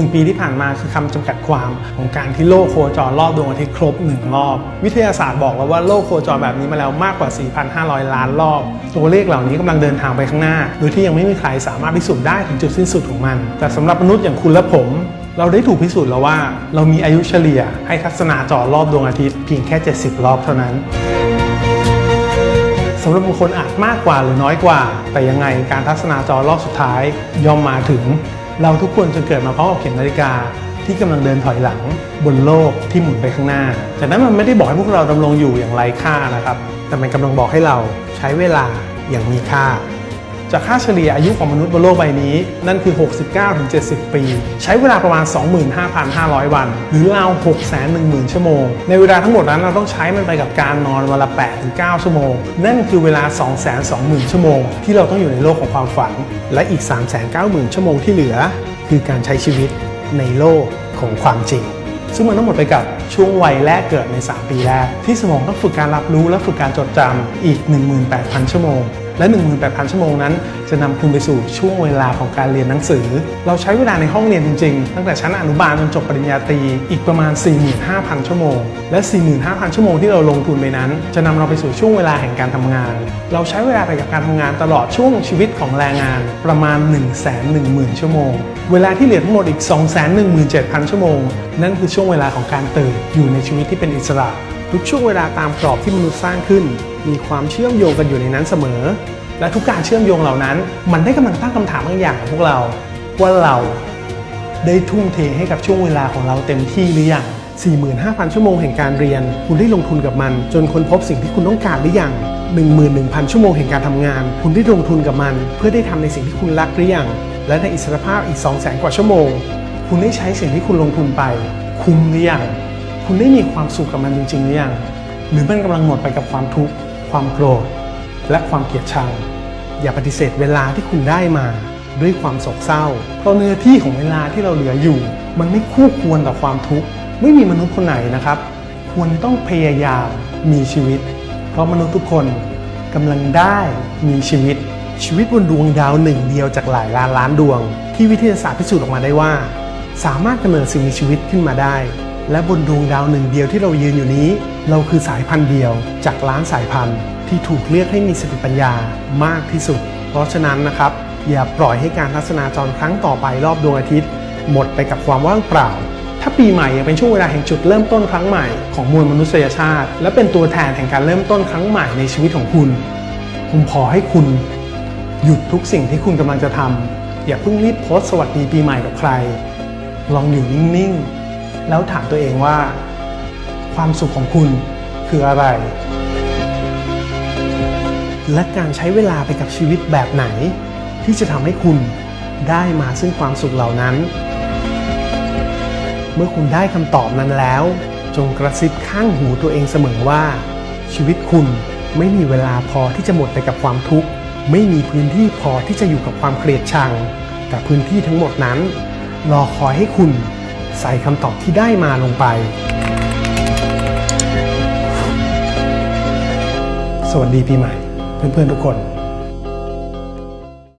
1 ปีที่ผ่านมาคือคำจำกัดความของการที่โลกโคจรรอบดวงอาทิตย์ครบ 1 รอบ วิทยาศาสตร์บอกแล้วว่าโลกโคจรแบบนี้มาแล้วมากกว่า 4,500 ล้านรอบ ตัวเลขเหล่านี้กำลังเดินทางไปข้างหน้า โดยที่ยังไม่มีใครสามารถพิสูจน์ได้ถึงจุดสิ้นสุดของมัน แต่สำหรับมนุษย์อย่างคุณและผมเราได้ถูกพิสูจน์แล้วว่า เรามีอายุเฉลี่ยให้ทัศนาจรรอบดวงอาทิตย์เพียงแค่ 70 รอบเท่านั้นสำหรับบางคนอาจมากกว่าหรือน้อยกว่า แต่ยังไงการทัศนาจรรอบสุดท้ายย่อมมาถึง เราทุกคนจะเกิดมาพร้อมกับเข็มนาฬิกาที่กำลังเดินถอยหลังบนโลกที่หมุนไปข้างหน้าแต่นั้นมันไม่ได้บอกให้พวกเราดำรงอยู่อย่างไร้ค่านะครับ แต่มันกำลังบอกให้เราใช้เวลาอย่างมีค่า จากค่าเฉลี่ยอายุของมนุษย์บนโลกใบนี้ นั่นคือ 69-70 ปี ใช้เวลาประมาณ 25,500 วัน หรือราว 610,000 ชั่วโมง ในเวลาทั้งหมดนั้นเราต้องใช้มันไปกับการนอนวันละ 8-9 ชั่วโมง นั่นคือเวลา 220,000 ชั่วโมง ที่เราต้องอยู่ในโลกของความฝัน และอีก 390,000 ชั่วโมงที่เหลือ คือการใช้ชีวิตในโลกของความจริงซึ่งมันต้องหมดไปกับช่วงวัยแรกเกิดใน 3 ปีแรก ที่สมองต้องฝึกการรับรู้และฝึกการจดจำอีก 18,000 ชั่วโมง และ 18,000 ชั่วโมงนั้น จะนำคุณไปสู่ช่วงเวลาของการเรียนหนังสือ เราใช้เวลาในห้องเรียนจริงๆ ตั้งแต่ชั้นอนุบาลจนจบปริญญาตรีอีกประมาณ 45,000 ชั่วโมง และ 45,000 ชั่วโมงที่เราลงทุนไปนั้น จะนำเราไปสู่ช่วงเวลาแห่งการทำงาน เราใช้เวลาไปกับการทำงานตลอดช่วงชีวิตของแรงงานประมาณ 110,000 ชั่วโมง เวลาที่เหลือทั้งหมดอีก 217,000 ชั่วโมง นั่นคือช่วงเวลาของการตื่นอยู่ในชีวิตที่เป็นอิสระ ทุกช่วงเวลาตามกรอบที่มนุษย์สร้างขึ้น มีความเชื่อมโยงกันอยู่ในนั้นเสมอ และทุกการเชื่อมโยงเหล่านั้น มันได้กำลังตั้งคำถามบางอย่างกับพวกเรา ว่าเราได้ทุ่มเทให้กับช่วงเวลาของเราเต็มที่หรือยัง 45,000 ชั่วโมงแห่งการเรียน คุณได้ลงทุนกับมัน จนค้นพบสิ่งที่คุณต้องการหรือยัง 11,000 ชั่วโมงแห่งการทำงาน คุณได้ลงทุนกับมัน เพื่อได้ทำในสิ่งที่คุณรักหรือยัง และในอิสรภาพอีก 200,000 กว่าชั่วโมง คุณได้ใช้สิ่งที่คุณลงทุนไป คุ้มหรือยัง คุณได้มีความสุขกับมันจริงๆหรือยัง หรือมันกำลังหมดไปกับความทุกข์ ความโกรธ และความเกลียดชัง อย่าปฏิเสธเวลาที่คุณได้มาด้วยความโศกเศร้า เพราะเนื้อที่ของเวลาที่เราเหลืออยู่ มันไม่คู่ควรต่อความทุกข์ ไม่มีมนุษย์คนไหนนะครับ ควรต้องพยายามมีชีวิต เพราะมนุษย์ทุกคนกำลังได้มีชีวิต ชีวิตบนดวงดาวหนึ่งเดียวจากหลายล้านล้านดวง ที่วิทยาศาสตร์พิสูจน์ออกมาได้ว่า สามารถกำเนิดสิ่งมีชีวิตขึ้นมาได้ และบนดวงดาวหนึ่งเดียวที่เรายืนอยู่นี้ เราคือสายพันธุ์เดียว จากล้านสายพันธุ์ ที่ถูกเรียกให้มีสติปัญญามากที่สุด เพราะฉะนั้นนะครับ อย่าปล่อยให้การทัศนาจรครั้งต่อไปรอบดวงอาทิตย์ หมดไปกับความว่างเปล่า ถ้าปีใหม่ยังเป็นช่วงเวลาแห่งจุดเริ่มต้นครั้งใหม่ของมวลมนุษยชาติ และเป็นตัวแทนแห่งการเริ่มต้นครั้งใหม่ในชีวิตของคุณ ผมขอให้คุณ หยุดทุกสิ่งที่คุณกำลังจะทำอย่าเพิ่งรีบโพสต์สวัสดีปีใหม่กับใคร ลองอยู่นิ่งๆ แล้วถามตัวเองว่า ความสุขของคุณคืออะไร และการใช้เวลาไปกับชีวิตแบบไหน ที่จะทำให้คุณได้มาซึ่งความสุขเหล่านั้น เมื่อคุณได้คำตอบนั้นแล้ว จงกระซิบข้างหูตัวเองเสมอว่า ชีวิตคุณไม่มีเวลาพอที่จะหมดไปกับความทุกข์ ไม่มีพื้นที่พอที่จะอยู่กับความเกลียดชัง แต่พื้นที่ทั้งหมดนั้น รอคอยให้คุณ ใส่คำตอบที่ได้มาลงไป สวัสดีปีใหม่ เพื่อนๆทุกคน